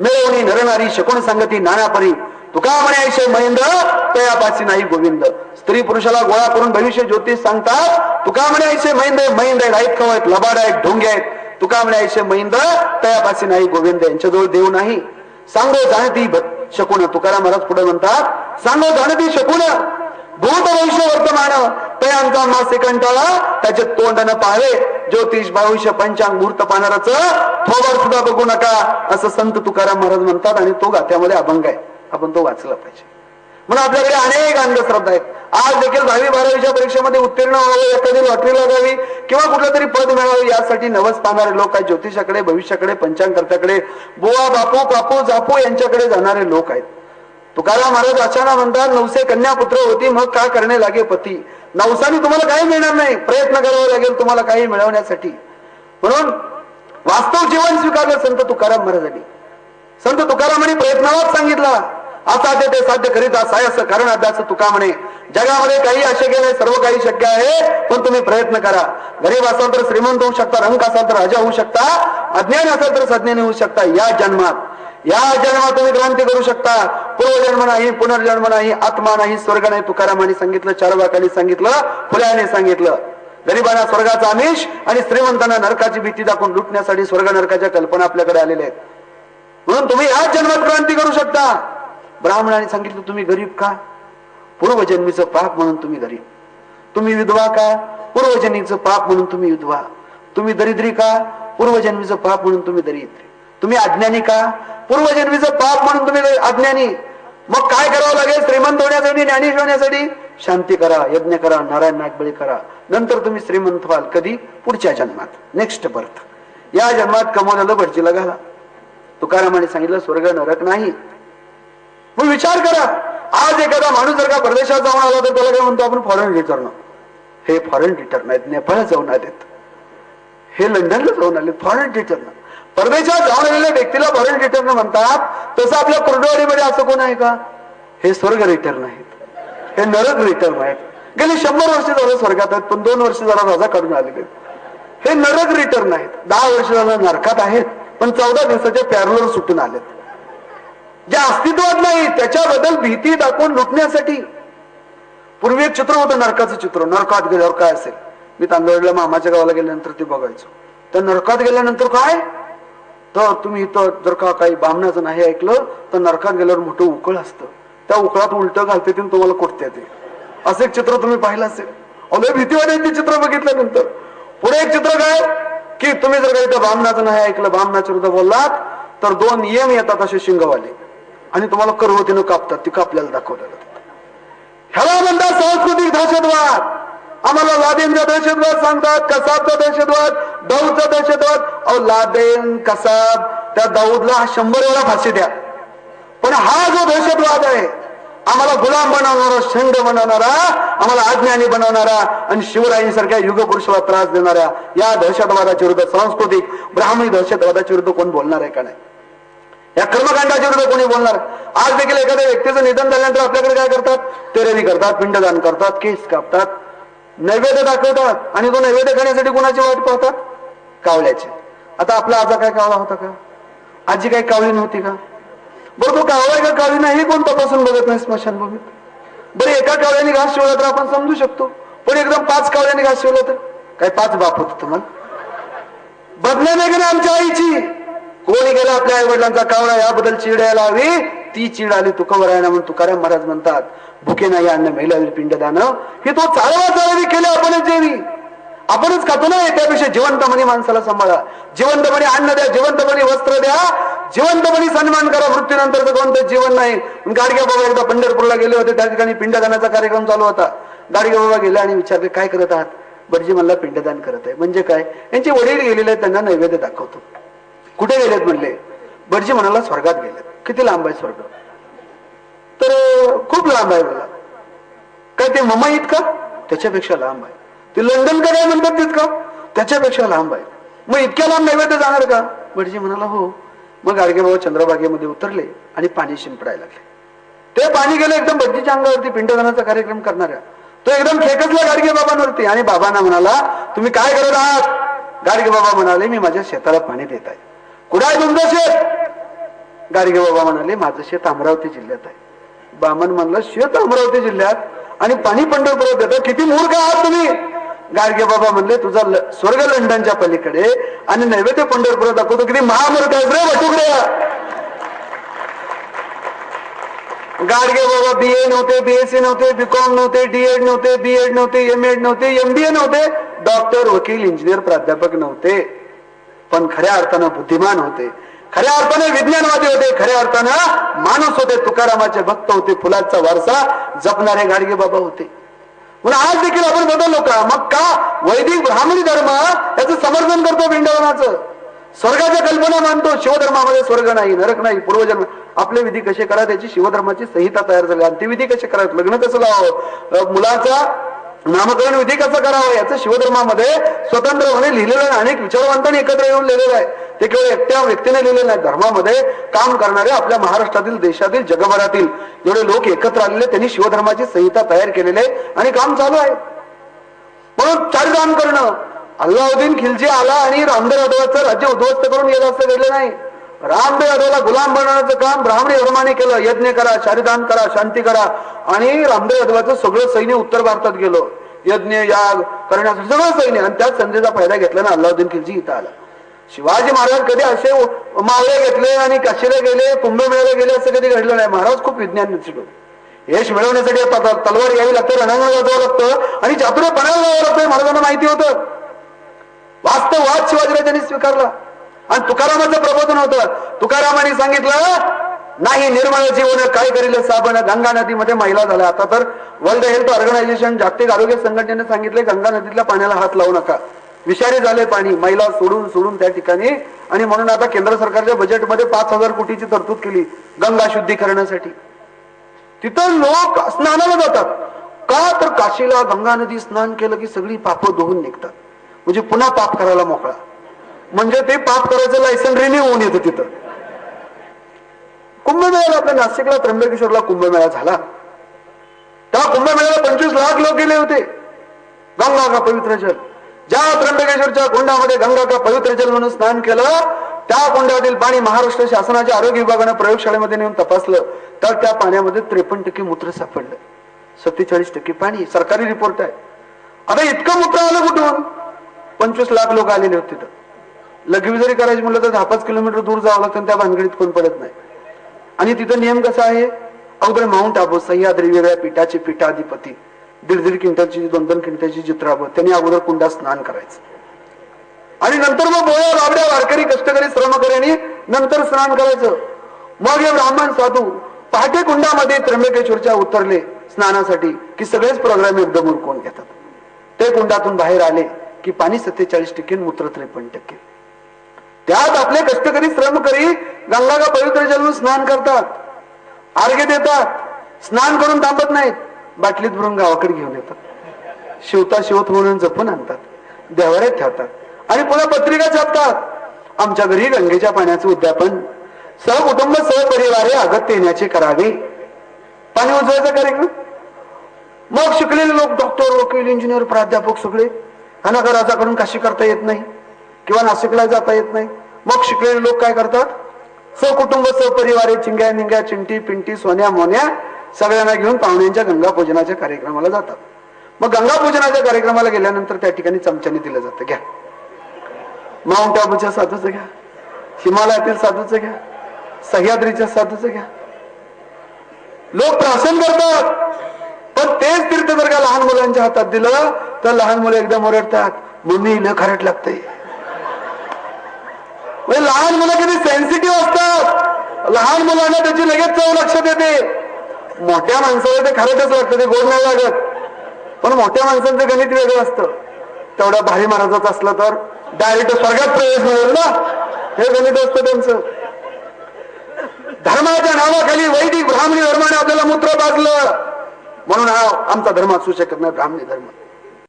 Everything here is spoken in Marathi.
मिळवणी नरणारी शकून संगती नानापरी तुका म्हणायचे महेंद्र तयापासी नाही गोविंद. स्त्री पुरुषाला गोळा करून भविष्य ज्योतिष सांगतात. तुका म्हणे महेंद्र महेंद्र आहेत आहेत खव आहेत लबाड आहेत ढोंगे आहेत तुका म्हणे ऐशे महेंद्र तयापासी नाही गोविंद यांच्याजवळ देव नाही. सांगो जाणती शकून तुकाराम महाराज पुढे म्हणतात सांगो जाणती शकून भूत भविष्य वर्तमान तयांचा मासे कंटाळा त्याचे तोंड पाहावे ज्योतिष भविष्य पंचांग मुहूर्त पाहणाराच थोबर सुद्धा बघू नका. असं संत तुकाराम महाराज म्हणतात आणि तो गाथ्यामध्ये अभंग आहे. आपण तो वाचला पाहिजे. म्हणून आपल्याकडे अनेक अंधश्रद्धा आहेत. आज देखील दहावी बारावीच्या परीक्षेमध्ये उत्तीर्ण व्हावी एखादी लॉटरी लागावी किंवा कुठलं तरी पद मिळावं यासाठी नवस पाहणारे लोक आहेत. ज्योतिषाकडे भविष्याकडे पंचांगकर्त्याकडे बुवा बापू कापू जापू यांच्याकडे जाणारे लोक आहेत. तुकाराम महाराज अचानक म्हणतात नवसे कन्या पुत्र होती मग का करणे लागे पती? नवसाने तुम्हाला काही मिळणार नाही. प्रयत्न करावा लागेल तुम्हाला काही मिळवण्यासाठी. म्हणून वास्तव जीवन स्वीकारलं संत तुकाराम महाराजांनी. संत तुकारामांनी प्रयत्नालाच सांगितला असाध्य ते साध्य करीता सायस कारण अभ्यास तुका म्हणे. जगामध्ये काही अशक्य नाही सर्व काही शक्य आहे पण तुम्ही प्रयत्न करा. गरीब असाल तर श्रीमंत होऊ शकता रंग असाल तर राजा होऊ शकता अज्ञान असाल तर सज्ञानी होऊ शकता. या जन्मात या जन्मात तुम्ही क्रांती करू शकता. पूर्वजन्म नाही पुनर्जन्म नाही आत्मा नाही स्वर्ग नाही तुकारामाने सांगितलं चार सांगितलं फुल्याने सांगितलं. गरिबांना स्वर्गाचा आमिष आणि श्रीमंतांना नरकाची भीती दाखवून लुटण्यासाठी स्वर्ग नरकाच्या कल्पना आपल्याकडे आलेल्या आहेत. म्हणून तुम्ही याच जन्मात क्रांती करू शकता. ब्राह्मणाने सांगितलं तुम्ही गरीब का? पूर्वजन्मीचं पाप म्हणून तुम्ही गरीब. तुम्ही विधवा का? पूर्वजन्मीचं पाप म्हणून तुम्ही विधवा. तुम्ही दरिद्री का? पूर्वजन्मीचं पाप म्हणून तुम्ही दरिद्री. तुम्ही अज्ञानी का? पूर्वजन्मीचं पाप म्हणून तुम्ही अज्ञानी. मग काय करावं लागेल? श्रीमंत होण्यासाठी ज्ञानी होण्यासाठी? शांती करा यज्ञ करा नारायण नागबळी करा. नंतर तुम्ही श्रीमंत व्हाल कधी? पुढच्या जन्मात. नेक्स्ट बर्थ या जन्मात कमवलेलं भटजीला घाला. तुकारामाने सांगितलं स्वर्ग नरक नाही. मग विचार करा. आज एखादा माणूस जर का परदेशात जाऊन आला तर त्याला काय म्हणतो? आपण फॉरेन रिटर्न हे फॉरेन रिटर्न आहेत. नेपाळ जाऊन आलेत. हे लंडनला जाऊन आले फॉरेन रिटर्न परदेशात जाऊन आलेल्या व्यक्तीला फॉरेन रिटर्न म्हणतात तसं आपल्या कुर्डवाडीमध्ये असं कोण आहे का? हे स्वर्ग रिटर्न आहेत हे नरक रिटर्न आहेत गेले शंभर वर्ष झालं स्वर्गात आहेत पण दोन वर्ष झाला राजा काढून आलेले हे नरक रिटर्न आहेत दहा वर्ष झालं नरकात आहेत पण चौदा दिवसाच्या पॅरलर सुटून आलेत. जे अस्तित्वात नाही त्याच्याबद्दल भीती दाखवून लुटण्यासाठी. पूर्वी एक चित्र होतं नरकाचं चित्र. नरकात गेल्यावर काय असेल? मी तांदळला मामाच्या गावाला गेल्यानंतर ते बघायचो. तर नरकात गेल्यानंतर काय? तर तुम्ही इथं जर का काही बामणाचं नाही ऐकलं तर नरकात गेल्यावर मोठं उकळ असतं. त्या उकळात उलट घालते ते तुम्हाला कुठते ते. असं एक चित्र तुम्ही पाहिलं असेल. अवलय भीती वाटेल ते चित्र बघितल्यानंतर. पुढे एक चित्र काय? की तुम्ही जर का इथं बामणाचं नाही ऐकलं बामणाच्या विरुद्ध बोललात तर दोन नियम येतात असे शिंगवाले. आणि तुम्हाला करवतीनं कापतात ती कापल्याला दाखवलेलं. ह्याला म्हणतात सांस्कृतिक दहशतवाद. आम्हाला लादेनचा दहशतवाद सांगतात कसाबचा दहशतवाद. दाऊदचा दहशतवाद. अहो लादेन कसाब त्या दाऊदला शंभर वेळा फाशी द्या. पण हा जो दहशतवाद आहे आम्हाला गुलाम बनवणारा शंड बनवणारा आम्हाला अज्ञानी बनवणारा आणि शिवरायांसारख्या युगपुरुषाला त्रास देणाऱ्या या दहशतवादाच्या विरुद्ध सांस्कृतिक ब्राह्मणी दहशतवादाच्या विरुद्ध कोण बोलणार आहे का नाही? या कर्मकांडाच्या विरुद्ध कोणी बोलणार? आज देखील एखाद्या व्यक्तीचं निधन झाल्यानंतर आपल्याकडे काय करतात? तेरेवी करतात पिंडदान करतात केस कापतात नैवेद्य दाखवतात आणि तो नैवेद्य खाण्यासाठी कोणाची वाट पाहतात? कावल्याचे. आता आपला आजा काय कावला होता का? आजी काही कावली नव्हती का? बरं तो कावलाय का कावली नाही हे कोण तपासून बघत नाही स्मशानभूमीत? बरं एका कावल्याने घास शिवला तर आपण समजू शकतो. पण एकदम पाच कावल्याने घास शिवला तर? काय पाच बाप होत तुम्हाला? बदल्या नाही का आमच्या आईची? कोणी गेला आपल्या आई वडिलांचा कावळा याबद्दल चिड यायला हवी? ती चिड आली तुकवर आहे ना म्हणून तुकाराम महाराज म्हणतात भुके नाही अन्न महिला पिंडदान. हे तो चालवा चालवी केले आपणच जेवी आपणच खातो ना त्यापेक्षा जिवंतपणे माणसाला सांभाळा. जिवंतपणे अन्न द्या जिवंतपणे वस्त्र द्या. जिवंतपणे सन्मान करा मृत्यूनंतरचं कोणतं जीवन नाही. गाडगे बाबा एकदा पंढरपूरला गेले होते त्या ठिकाणी पिंडदानाचा कार्यक्रम चालू होता. गाडगे बाबा गेले आणि विचारले काय करत आहात? बरजी मला पिंडदान करत आहे. म्हणजे काय? यांचे वडील गेलेले आहेत त्यांना नैवेद्य दाखवतो. कुठे गेलेत? म्हणले. बडजी म्हणाला स्वर्गात गेले किती लांब आहे स्वर्ग? तर खूप लांब आहे मला काय ते ममा इतका? त्याच्यापेक्षा लांब आहे. ते लंडन का काय म्हणतात तितकं? त्याच्यापेक्षा लांब आहे. मग इतक्या लांब नैवेद्य जाणार का? भटजी म्हणाला हो. मग गाडगे बाबा चंद्रबागेमध्ये उतरले आणि पाणी शिंपडायला लागले. ते पाणी गेलं एकदम भटजीच्या अंगावरती पिंडदानाचा कार्यक्रम करणाऱ्या. तो एकदम खेकसला गाडगे बाबांवरती आणि बाबांना म्हणाला तुम्ही काय करत आहात? गाडगे बाबा म्हणाले मी माझ्या शेताला पाणी देत आहे. कुठं आहे तुमचं शेत? गाडगे बाबा म्हणाले माझं शेत अमरावती जिल्ह्यात आहे. बामन म्हणलं शेत अमरावती जिल्ह्यात? आणि पाणी पंढरपुरात देतं? किती मूर्ख आहात तुम्ही? गाडगे बाबा म्हणले तुझा स्वर्ग लंडनच्या पलीकडे आणि नैवेद्य पंढरपुरात दाखवतो किती महामूर्ख आहे रे बटुकड्या गाडगे बाबा बी ए नव्हते बीएससी नव्हते बीकॉम नव्हते डीएड नव्हते बीएड नव्हते एम एड नव्हते एमबीए नव्हते डॉक्टर वकील इंजिनियर प्राध्यापक नव्हते. पण खऱ्या अर्थानं बुद्धिमान होते. खऱ्या अर्थाने विज्ञानवादी होते. खऱ्या अर्थानं माणूस होते. तुकारामाचे भक्त होते. फुलाचा वारसा जपणारे गाडगे बाबा होते. म्हणून आज देखील आपण बदललो का मग का वैदिक ब्राह्मणी धर्म याचं समर्थन करतो वृंदावनाचं स्वर्गाच्या कल्पना मानतो शिवधर्मामध्ये स्वर्ग नाही नरक नाही पूर्वजन्म. आपले विधी कसे करा त्याची शिवधर्माची संहिता तयार झाली. अंत्यविधी कसे करावेत लग्न कसं लावावं? मुलाचा नामकरण विधी कसं करावं? याचं शिवधर्मामध्ये स्वतंत्रपणे लिहिलेलं आहे अनेक विचारवंतांनी एकत्र येऊन लिहिलेलं आहे. ते केवळ एकट्या व्यक्तीने लिहिलेलं नाही. धर्मामध्ये काम करणारे आपल्या महाराष्ट्रातील देशातील जगभरातील जेवढे लोक एकत्र आलेले त्यांनी शिवधर्माची संहिता तयार केलेली आहे आणि काम चालू आहे. म्हणून चारिदान करणं अल्लाउद्दीन खिलजी आला आणि रामदेव यादवाचं राज्य उद्ध्वस्त करून गेलं असं घडलं नाही. रामदेव यादवला गुलाम बनवण्याचं काम ब्राह्मणी धर्माने केलं. यज्ञ करा शारीदान करा शांती करा. आणि रामदेव यादवाचं सगळं सैन्य उत्तर भारतात गेलो. यज्ञ याग करण्यासाठी सगळं सैन्य. आणि त्याच संधीचा फायदा घेतला ना अल्लाउद्दीन खिलजी इथं आला. शिवाजी महाराज कधी असे मावळे घेतले आणि काशीला गेले कुंभमेळ्याला गेले असं कधी घडलं नाही. महाराज खूप विज्ञान शिकवले यश मिळवण्यासाठी तलवार घ्यावी लागते रणांगण जावं लागतं आणि चातुर्यपणाला जावं लागतं महाराजांना माहिती होतं. वास्तव वाद शिवाजीराजांनी स्वीकारला. आणि तुकारामाचं प्रबोधन होतं. तुकारामाने सांगितलं नाही निर्मळ जीवन काय करील साबण? गंगा नदीमध्ये महिला झाल्या. आता तर वर्ल्ड हेल्थ ऑर्गनायझेशन जागतिक आरोग्य संघटनेने सांगितले गंगा नदीतल्या पाण्याला हात लावू नका. विषारी झाले पाणी मैला सोडून सोडून त्या ठिकाणी. आणि म्हणून आता केंद्र सरकारच्या बजेटमध्ये पाच हजार कोटीची तरतूद केली गंगा शुद्धीकरणासाठी. तिथं लोक स्नानाला जातात. का तर काशीला गंगा नदी स्नान केलं की सगळी पापं धुवून निघतात. म्हणजे पुन्हा पाप करायला मोकळा. म्हणजे ते पाप करायचं लायसन रिन्यू होऊन येतं तिथं. कुंभमेळ्याला आपल्या नाशिकला त्र्यंबकेश्वरला कुंभमेळा झाला. त्या कुंभमेळ्याला पंचवीस लाख लोक गेले होते. गंगा का पवित्र जल? ज्या त्र्यंबकेश्वरच्या कुंडामध्ये गंगा पवित्र जल म्हणून स्नान केलं त्या कुंडातील पाणी महाराष्ट्र शासनाच्या आरोग्य विभागानं प्रयोगशाळेमध्ये नेऊन तपासलं तर त्या पाण्यामध्ये त्रेपन्न टक्के मूत्र सापडलं. सत्तेचाळीस टक्के पाणी. सरकारी रिपोर्ट आहे. आता इतकं मूत्र आलं कुठून? पंचवीस लाख लोक आलेले होते तिथं. लघवी जरी करायची म्हटलं तर दहा पाच किलोमीटर दूर जावं लागतं त्या भानगडीत कोण पडत नाही. आणि तिथं नियम कसा आहे? अगोदर माउंट आबू सह्याद्री वेगळ्या पीठाचे पीठाधिपती. दीड दीड क्विंटलची दोन दोन क्विंटलची चित्राब त्यांनी अगोदर कुंडात स्नान करायचं. आणि नंतर मग बोया बाबड्या वारकरी कष्टकरी श्रमकऱ्यांनी नंतर स्नान करायचं. मग हे ब्राह्मण साधू पहाटे कुंडामध्ये त्र्यंबकेश्वरच्या उतरले स्नानासाठी की सगळेच प्रोग्राम एकदम उरकून घेतात. ते कुंडातून बाहेर आले की पाणी सत्तेचाळीस टक्के मूत्र त्रेपन्न टक्के. त्यात आपले कष्टकरी श्रमकरी गंगा का पवित्र जलून स्नान करतात. अर्घ्य देतात. स्नान करून थांबत नाहीत. बाटलीत भरून गावाकडे घेऊन येतात. शिवता शिवत म्हणून जपून आणतात. देवाऱ्यात ठेवतात. आणि पुन्हा पत्रिका छापतात. आमच्या घरी गंगेच्या पाण्याचं उद्यापन. सहकुटुंब सहपरिवारे आगत येण्याचे करावे. पाणी उजवायचा कार्यक्रम मग शिकलेले लोक डॉक्टर वकील इंजिनियर प्राध्यापक सगळे ह्यांना का काशी करता येत नाही. किंवा नाशिकला जाता येत नाही. मग शिकलेले लोक काय करतात? सहकुटुंब सहपरिवारे चिंग्या निंग्या चिंटी पिंटी सोन्या मोन्या सगळ्यांना घेऊन पाहुण्यांच्या गंगा पूजनाच्या कार्यक्रमाला जातात. मग गंगापूजनाच्या कार्यक्रमाला गेल्यानंतर त्या ठिकाणी चमच्याने दिलं जातं. घ्या. माउंट आबूच्या साधूचं घ्या. हिमालयातील साधूचं घ्या. सह्याद्रीच्या साधूचं घ्या. लोक प्राशन करतात. पण तेच तीर्थ जर का लहान मुलांच्या हातात दिलं तर लहान मुलं एकदम ओरडतात मम्मी न खरट लागतंय. म्हणजे लहान मुलं किती सेन्सिटिव्ह असतात. लहान मुलांना त्याची लगेच चव लक्षात येते. मोठ्या माणसाला ते खरटच लागतं ते गोड नाही लागत. पण मोठ्या माणसांचं गणित वेगळं असतं. तेवढा भारी महाराजाचं असलं तर डायरेक्ट स्वर्गात प्रवेश मिळेल ना? हे गणित असतं त्यांचं. धर्माच्या नावाखाली वैदिक ब्राह्मणी धर्माने आपल्याला मूत्र बाजलं म्हणून हा आमचा धर्म असू शकत नाही ब्राह्मणी धर्म.